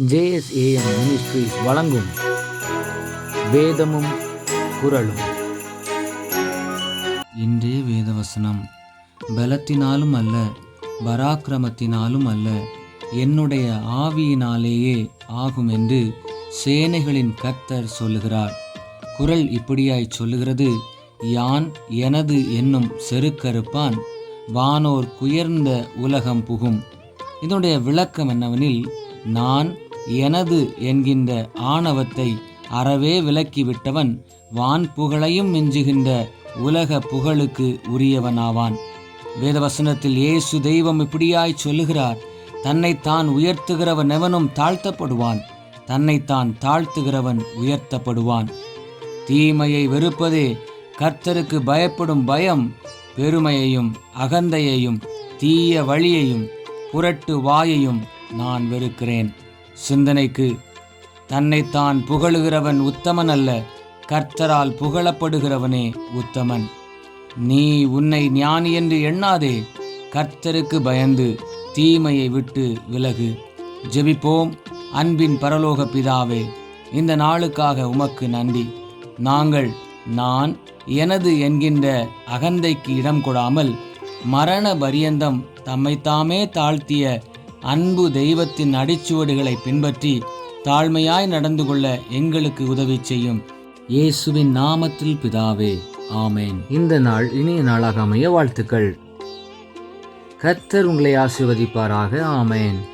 JSAM ministries வழங்கும் வேதமும் குரலும் இன்றைய வேதவசனம். பலத்தினாலும் அல்ல பராக்கிரமத்தினாலும் அல்ல என்னுடைய ஆவியினாலேயே ஆகும் என்று சேனைகளின் கர்த்தர் சொல்லுகிறார். குரல் இப்படியாய் சொல்லுகிறது யான் எனது என்னும் செருக்கறுப்பான் வானோர் குயர்ந்த உலகம் புகும். இதனுடைய விளக்கம் என்னவெனில் நான் எனது என்கின்ற ஆணவத்தை அறவே விலக்கிவிட்டவன் வான் புகழையும் மிஞ்சுகின்ற உலக புகழுக்கு உரியவனாவான். வேதவசனத்தில் இயேசு தெய்வம் இப்படியாய் சொல்லுகிறார் தன்னைத்தான் உயர்த்துகிறவன் எவனும் தாழ்த்தப்படுவான் தன்னைத்தான் தாழ்த்துகிறவன் உயர்த்தப்படுவான். தீமையை வெறுப்பதே கர்த்தருக்கு பயப்படும் பயம் பெருமையையும் அகந்தையையும் தீய வழியையும் புரட்டு வாயையும் நான் வெறுக்கிறேன். சிந்தனைக்கு தன்னைத்தான் புகழுகிறவன் உத்தமன் அல்ல கர்த்தரால் புகழப்படுகிறவனே உத்தமன். நீ உன்னை ஞானி என்று எண்ணாதே கர்த்தருக்கு பயந்து தீமையை விட்டு விலகு. ஜெபிப்போம் அன்பின் பரலோக பிதாவே இந்த நாளுக்காக உமக்கு நன்றி. நாங்கள் நான் எனது என்கின்ற அகந்தைக்கு இடம் கொடாமல் மரண பரியந்தம் தம்மைத்தாமே தாழ்த்திய அன்பு தெய்வத்தின் அடிச்சுவடுகளை பின்பற்றி தாழ்மையாய் நடந்து கொள்ள எங்களுக்கு உதவி செய்யும். இயேசுவின் நாமத்தில் பிதாவே ஆமேன். இந்த நாள் இனிய நாளாக அமைய வாழ்த்துக்கள். கர்த்தர் உங்களை ஆசீர்வதிப்பாராக ஆமேன்.